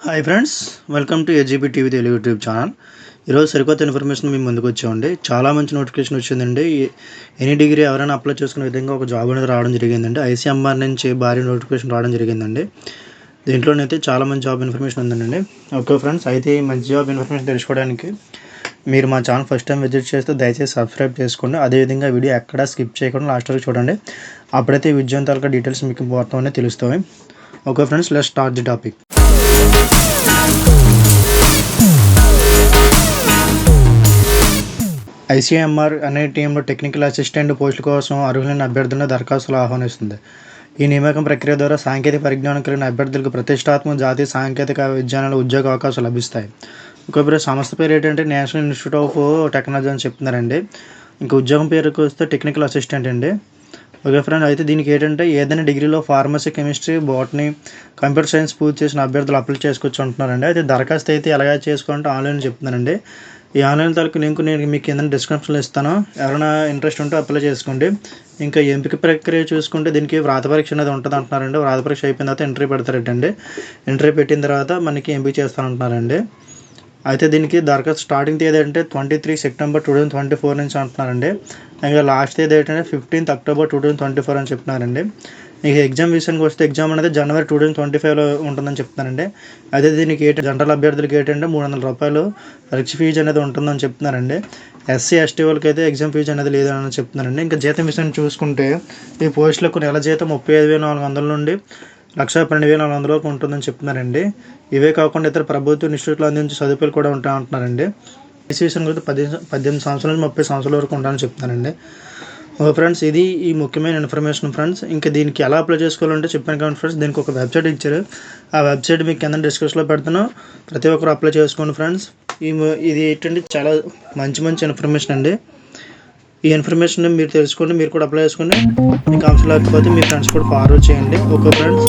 Hi friends welcome to AGB TV Telugu YouTube channel ఈరోజు సరికొత్త information మేము ముందుకు వచ్చామండి చాలా మంచి నోటిఫికేషన్ వచ్చిందండి. ఎనీ డిగ్రీ ఎవరైనా అప్లై చేసుకునే విధంగా ఒక జాబ్ అనేది రావడం జరిగిందండి. ఐసీఎంఆర్ నుంచి భారీ నోటిఫికేషన్ రావడం జరిగిందండి. దీంట్లోనైతే చాలా మంచి జాబ్ ఇన్ఫర్మేషన్ ఉందండి. ఓకే ఫ్రెండ్స్ అయితే ఈ మంచి జాబ్ ఇన్ఫర్మేషన్ తెలుసుకోవడానికి మీరు మా ఛానల్ ఫస్ట్ టైం విజిట్ చేస్తే దయచేసి సబ్స్క్రైబ్ చేసుకోండి. అదేవిధంగా వీడియో ఎక్కడ స్కిప్ చేయకుండా లాస్ట్ వరకు చూడండి. అప్పుడైతే ఈ తాలూకా డీటెయిల్స్ మీకు మొత్తం అనేది తెలుస్తాయి. Okay friends let start the topic ICMR అనే టీంలో టెక్నికల్ అసిస్టెంట్ పోస్టుల కోసం అర్హులైన అభ్యర్థులను దరఖాస్తులు ఆహ్వానిస్తుంది. ఈ నియామకం ప్రక్రియ ద్వారా సాంకేతిక పరిజ్ఞానం కలిగిన అభ్యర్థులకు ప్రతిష్టాత్మక జాతీయ సాంకేతిక విజ్ఞానంలో ఉద్యోగ అవకాశాలు లభిస్తాయి. ఇంకొకరు సంస్థ పేరు ఏంటంటే నేషనల్ ఇన్స్టిట్యూట్ ఆఫ్ టెక్నాలజీ అని చెప్తున్నారండి. ఇంకా ఉద్యోగం పేరుకి వస్తే టెక్నికల్ అసిస్టెంట్ అండి. ఓకే ఫ్రెండ్ అయితే దీనికి ఏంటంటే ఏదైనా డిగ్రీలో pharmacy chemistry botany computer science పూర్తి చేసిన అభ్యర్థులు అప్లై చేసుకోవచ్చు అంటున్నారండి. అయితే దరఖాస్తు అయితే ఎలాగ చేసుకోవాలంటే ఆన్లైన్ చెప్తున్నానండి. ఈ ఆన్లైన్ తాలూకు లింక్ నేను మీకు కింద డిస్క్రిప్షన్లో ఇస్తాను. ఎవరైనా ఇంట్రెస్ట్ ఉంటే అప్లై చేసుకోండి. ఇంకా ఎంపిక ప్రక్రియ చూసుకుంటే దీనికి వ్రాత పరీక్ష అనేది ఉంటుంది అంటున్నారండి. వ్రాత పరీక్ష అయిపోయిన తర్వాత ఎంట్రీ పెడతారటండి. ఎంట్రీ పెట్టిన తర్వాత మనకి ఎంపిక చేస్తానంటున్నారండి. అయితే దీనికి దరఖాస్తు స్టార్టింగ్ తేదీ అంటే twenty three September two thousand twenty four నుంచి అంటున్నారండి. ఇంకా లాస్ట్ తేదీ ఏంటంటే fifteenth October two thousand twenty four అని చెప్తున్నారండి. ఇక ఎగ్జామ్ విషయానికి వస్తే ఎగ్జామ్ అనేది జనవరి టూ థౌజండ్ ట్వంటీ ఫైవ్లో ఉంటుందని చెప్తున్నారండి. అయితే దీనికి ఏంటి జనరల్ అభ్యర్థులకి ఏంటంటే మూడు వందల రూపాయలు పరీక్ష ఫీజు అనేది ఉంటుందని చెప్తున్నారండి. ఎస్సీ ఎస్టీ వాళ్ళకి అయితే ఎగ్జామ్ ఫీజు అనేది లేదని చెప్తున్నారండి. ఇంకా జీతం విషయాన్ని చూసుకుంటే ఈ పోస్టులకు నెల జీతం ముప్పై ఐదు వేల నాలుగు వందల నుండి లక్ష పన్నెండు వేల నాలుగు వందల వరకు ఉంటుందని చెప్తున్నారండి. ఇవే కాకుండా ఇతర ప్రభుత్వ ఇన్స్టిట్యూట్లు అందించే సదుపాయాలు కూడా ఉంటాయి అంటున్నారండి విశేషం కూడా పద్దెనిమిది పద్దెనిమిది సంవత్సరాల నుంచి ముప్పై సంవత్సరాల వరకు ఉంటానని చెప్తున్నానండి ఓ ఫ్రెండ్స్ ఇది ఈ ముఖ్యమైన ఇన్ఫర్మేషన్ ఫ్రెండ్స్. ఇంకా దీనికి ఎలా అప్లై చేసుకోవాలంటే చెప్పాను కానీ ఫ్రెండ్స్ దీనికి ఒక వెబ్సైట్ ఇచ్చారు. ఆ వెబ్సైట్ మీకు కింద డిస్క్రిప్షన్లో పెడతాను. ప్రతి ఒక్కరు అప్లై చేసుకోండి ఫ్రెండ్స్. ఈ ఇది ఏంటంటే చాలా మంచి మంచి ఇన్ఫర్మేషన్ అండి. ఈ ఇన్ఫర్మేషన్ మీరు తెలుసుకోండి మీరు కూడా అప్లై చేసుకోండి. మీకు అంశం లేకపోతే మీ ఫ్రెండ్స్ కూడా ఫార్వర్డ్ చేయండి. Okay friends.